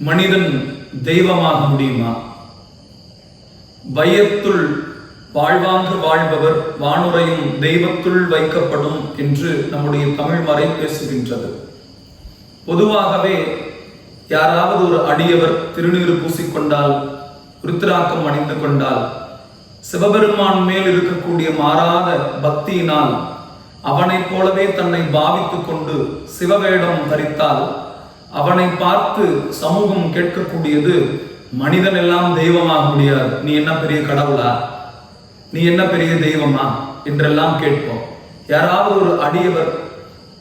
மனிதன் தெய்வமாக முடியுமா? வையத்துள் வாழ்வாங்கு வாழ்பவர் வானுரையும் தெய்வத்துள் வைக்கப்படும் என்று நம்முடைய தமிழ் மறை பேசுகின்றது. பொதுவாகவே யாராவது ஒரு அடியவர் திருநீறு பூசிக்கொண்டால் ருத்ராக்கம் அணிந்து கொண்டால் சிவபெருமான் மேல் இருக்கக்கூடிய மாறாத பக்தியினால் அவனைப் போலவே தன்னை பாவித்துக் கொண்டு சிவவேடம் தரித்தால் அவனை பார்த்து சமூகம் கேட்கக்கூடியது மனிதன் எல்லாம் தெய்வமாக முடியாது. நீ என்ன பெரிய கடவுளா? நீ என்ன பெரிய தெய்வமா? என்றெல்லாம் கேட்போம். யாராவது ஒரு அடியவர்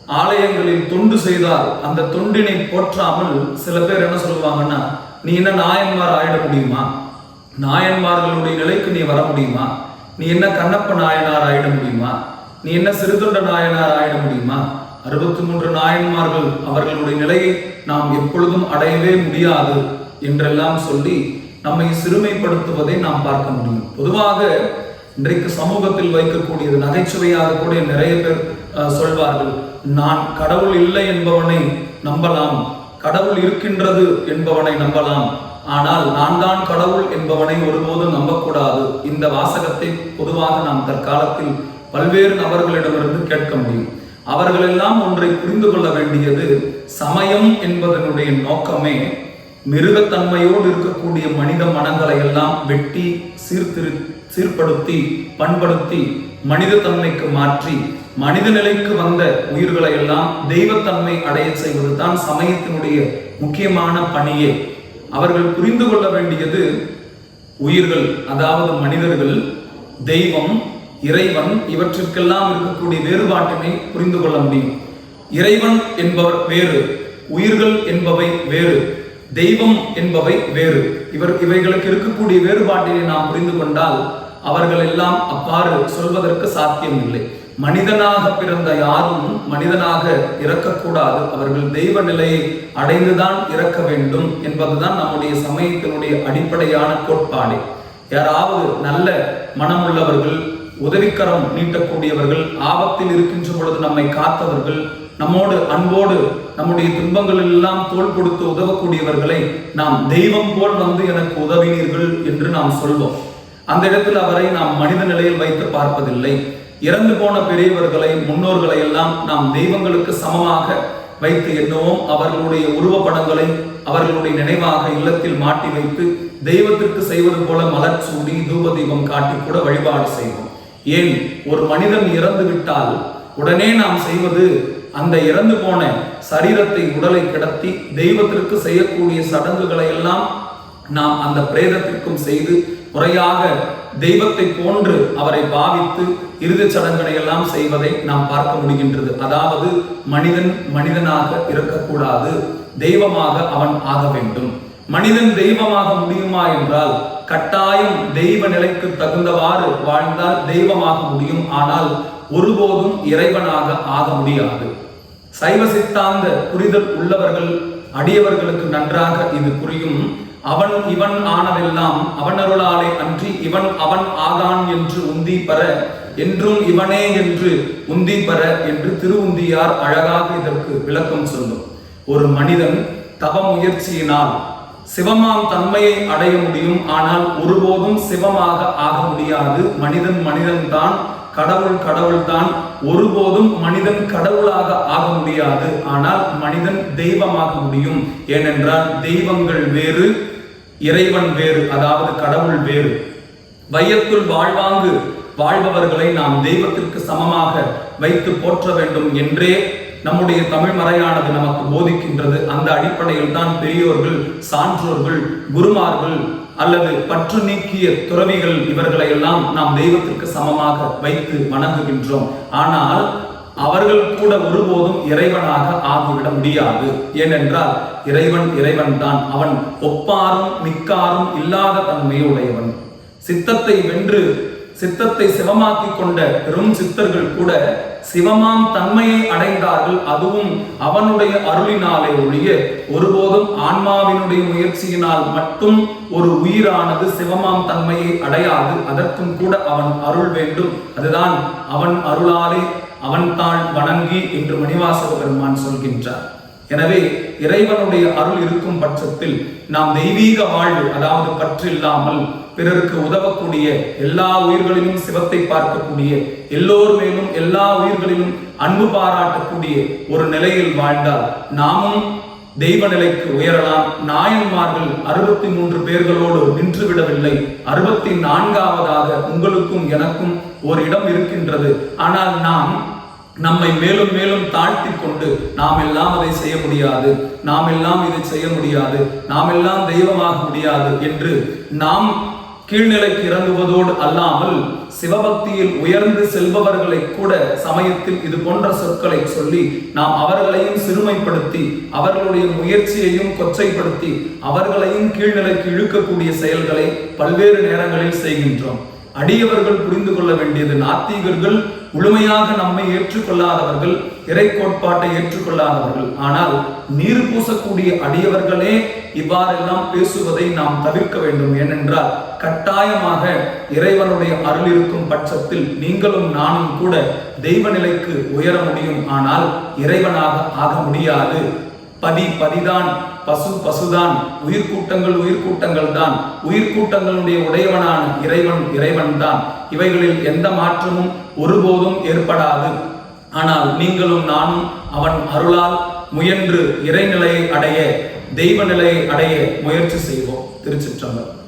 ஆலயங்களில் தொண்டு செய்தால் அந்த தொண்டினை போற்றாமல் சில பேர் என்ன சொல்லுவாங்கன்னா நீ என்ன நாயன்மார் ஆயிட முடியுமா? நாயன்மார்களுடைய நிலைக்கு நீ வர முடியுமா? நீ என்ன கண்ணப்ப நாயனார் ஆயிட முடியுமா? நீ என்ன சிறுதொண்ட நாயனார் ஆயிட முடியுமா? அறுபத்தி மூன்று நாயன்மார்கள் அவர்களுடைய நிலையை நாம் எப்பொழுதும் அடையவே முடியாது என்றெல்லாம் சொல்லி நம்மை சிறுமைப்படுத்துவதை நாம் பார்க்க முடியும். பொதுவாக இன்றைக்கு சமூகத்தில் வைக்கக்கூடியது நகைச்சுவையாக கூட நிறைய பேர் அஹ், சொல்வார்கள் நான் கடவுள் இல்லை என்பவனை நம்பலாம் கடவுள் இருக்கின்றது என்பவனை நம்பலாம் ஆனால் நான் தான் கடவுள் என்பவனை ஒருபோதும் நம்பக்கூடாது. இந்த வாசகத்தை பொதுவாக நாம் தற்காலத்தில் பல்வேறு நபர்களிடமிருந்து கேட்க முடியும். அவர்களெல்லாம் ஒன்றை புரிந்து கொள்ள வேண்டியது சமயம் என்பதனுடைய நோக்கமே. மிருகத்தன்மையோடு இருக்கக்கூடிய மனித மனங்களை எல்லாம் வெட்டி சீர்திரு சீர்படுத்தி பண்படுத்தி மனித தன்மைக்கு மாற்றி மனித நிலைக்கு வந்த உயிர்களை எல்லாம் தெய்வத்தன்மை அடைய செய்வது தான் சமயத்தினுடைய முக்கியமான பணியே. அவர்கள் புரிந்து கொள்ள வேண்டியது உயிர்கள் அதாவது மனிதர்கள் தெய்வம் இறைவன் இவற்றிற்கெல்லாம் இருக்கக்கூடிய வேறுபாட்டினை புரிந்து கொள்ள முடியும். இறைவன் என்பவர் வேறு உயிர்கள் என்பவை வேறு தெய்வம் என்பவை வேறு. இவர் இவைகளுக்கு இருக்கக்கூடிய வேறுபாட்டினை நாம் புரிந்து கொண்டால் அவர்கள் எல்லாம் அவ்வாறு சொல்வதற்கு சாத்தியம் இல்லை மனிதனாக பிறந்த யாரும் மனிதனாக இறக்கக்கூடாது. அவர்கள் தெய்வ நிலையை அடைந்துதான் இறக்க வேண்டும் என்பதுதான் நம்முடைய சமயத்தினுடைய அடிப்படையான கோட்பாடு. யாராவது நல்ல மனமுள்ளவர்கள் உதவிக்கரம் நீட்டக்கூடியவர்கள் ஆபத்தில் இருக்கின்ற பொழுது நம்மை காத்தவர்கள் நம்மோடு அன்போடு நம்முடைய துன்பங்கள் எல்லாம் தோள் கொடுத்து உதவக்கூடியவர்களை நாம் தெய்வம் போல் வந்து எனக்கு உதவினீர்கள் என்று நாம் சொல்வோம். அந்த இடத்தில் அவரை நாம் மனித நிலையில் வைத்து பார்ப்பதில்லை. இறந்து போன பெரியவர்களை முன்னோர்களை எல்லாம் நாம் தெய்வங்களுக்கு சமமாக வைத்து எண்ணுவோம். அவர்களுடைய உருவப்படங்களை அவர்களுடைய நினைவாக இல்லத்தில் மாட்டி வைத்து தெய்வத்திற்கு செய்வது போல மலர் சூடி தூப தீபம் காட்டி கூட வழிபாடு செய்வோம். ஏன் ஒரு மனிதன் இறந்து விட்டால் உடனே நாம் செய்வது அந்த இறந்து போன சரீரத்தை உடலை கிடத்தி தெய்வத்திற்கு செய்யக்கூடிய சடங்குகளை எல்லாம் நாம் அந்த பிரேதத்திற்கும் செய்து முறையாக தெய்வத்தை போன்று அவரை பாவித்து இறுதிச் சடங்குகளை எல்லாம் செய்வதை நாம் பார்க்க முடிகின்றது. அதாவது மனிதன் மனிதனாக இருக்கக்கூடாது. தெய்வமாக அவன் ஆக வேண்டும். மனிதன் தெய்வமாக முடியுமா என்றால் கட்டாயம் தெய்வ நிலைக்கு தகுந்தவாறு வாழ்ந்தால் தெய்வமாக முடியும். ஆனால் ஒருபோதும் இறைவனாக ஆக முடியாது. சைவ சித்தாந்த புரிதல் உள்ளவர்கள் அடியவர்களுக்கு நன்றாக இது புரியும். அவன் இவன் ஆனதெல்லாம் அவன் அருளாலே அன்றி இவன் அவன் ஆதான் என்று உந்தி பெற என்றும் இவனே என்று உந்தி பெற என்று திருவுந்தியார் அழகாக இதற்கு விளக்கம் சொல்லும். ஒரு மனிதன் தவ முயற்சியினால் சிவமாம் தன்மையை அடைய முடியும். ஆனால் ஒருபோதும் சிவமாக ஆக முடியாது. மனிதன் மனிதன்தான் கடவுள் கடவுள்தான். ஒருபோதும் மனிதன் கடவுளாக ஆக முடியாது. ஆனால் மனிதன் தெய்வமாக முடியும். ஏனென்றால் தெய்வங்கள் வேறு இறைவன் வேறு அதாவது கடவுள் வேறு. வையத்துள் வாழ்வாங்கு வாழ்பவர்களை நாம் தெய்வத்திற்கு சமமாக வைத்து போற்ற வேண்டும் என்றே நம்முடைய தமிழ் மறையானது நமக்கு போதிக்கின்றது. அந்த அடிப்படையில் தான் பெரியோர்கள் சான்றோர்கள் குருமார்கள் அல்லது பற்று நீக்கிய துறவிகள் இவர்களை எல்லாம் நாம் தெய்வத்திற்கு சமமாக வைத்து வணங்குகின்றோம். ஆனால் அவர்கள் கூட ஒருபோதும் இறைவனாக ஆகிவிட முடியாது. ஏனென்றால் இறைவன் இறைவன் தான். அவன் ஒப்பாரும் மிக்காரும் இல்லாத தன்மையுடையவன். சித்தத்தை வென்று சித்தத்தை சிவமாக்கி கொண்ட பெரும் சித்தர்கள் கூட சிவமாம் தன்மையை அடைந்தார்கள். அதுவும் அவனுடைய அருளினாலே ஒழிய ஒருபோதும் ஆன்மாவினுடைய முயற்சியினால் மட்டும் ஒரு உயிரானது சிவமாம் தன்மையை அடையாது. அதற்கும் கூட அவன் அருள் வேண்டும். அதுதான் அவன் அருளாலே அவன் தான் வணங்கி என்று மணிவாசக பெருமான் சொல்கின்றார். எனவே இறைவனுடைய அருள் இருக்கும் பட்சத்தில் நாம் தெய்வீக வாழ்வு அதாவது பற்று இல்லாமல் பிறருக்கு உதவக்கூடிய எல்லா உயிர்களிலும் சிவத்தை பார்க்கக்கூடிய எல்லோர் மேலும் எல்லா உயிர்களிலும் அன்பு பாராட்டக்கூடிய ஒரு நிலையில் வாழ்ந்தால் நாமும் தெய்வ நிலைக்கு உயரலாம். நாயன்மார்கள் அறுபத்தி மூன்று பேர்களோடு நின்று விடவில்லை அறுபத்தி நான்காவதாக உங்களுக்கும் எனக்கும் ஒரு இடம் இருக்கின்றது. ஆனால் நாம் நம்மை மேலும் மேலும் தாழ்த்தி கொண்டு நாம் எல்லாம் அதை செய்ய முடியாது நாம் எல்லாம் இதை செய்ய முடியாது நாம் எல்லாம் தெய்வமாக முடியாது என்று நாம் கீழ்நிலைக்கு இறங்குவதோடு அல்லாமல் சிவபக்தியில் உயர்ந்து செல்பவர்களை கூட சமயத்தில் இது போன்ற சொற்களை சொல்லி நாம் அவர்களையும் சிறுமைப்படுத்தி அவர்களுடைய முயற்சியையும் கொச்சைப்படுத்தி அவர்களையும் கீழ்நிலைக்கு இழுக்கக்கூடிய செயல்களை பல்வேறு நேரங்களில் செய்கின்றோம். அடியவர்கள் புரிந்து கொள்ள வேண்டியது நாத்திகர்கள் முழுமையாக நம்மை ஏற்றுக்கொள்ளாதவர்கள் இறை கோட்பாட்டை ஏற்றுக்கொள்ளாதவர்கள். ஆனால் நீர் பூசக்கூடிய அடியவர்களே இவ்வாறெல்லாம் பேசுவதை நாம் தவிர்க்க வேண்டும். ஏனென்றால் கட்டாயமாக இறைவனுடைய அருள் இருக்கும் பட்சத்தில் நீங்களும் நானும் கூட தெய்வ நிலைக்கு உயர முடியும். ஆனால் இறைவனாக ஆக முடியாது. பதி பதிதான் பசு பசுதான் உயிர்க்கூட்டங்கள் உயிர்க்கூட்டங்கள் தான் உயிர்க்கூட்டங்களுடைய உடையவனான இறைவன் இறைவன் தான் இவைகளில் எந்த மாற்றமும் ஒருபோதும் ஏற்படாது. ஆனால் நீங்களும் நானும் அவன் அருளால் முயன்று இறைநிலையை அடைய தெய்வ நிலையை அடைய முயற்சி செய்வோம். திருச்சிற்றம்பலம்.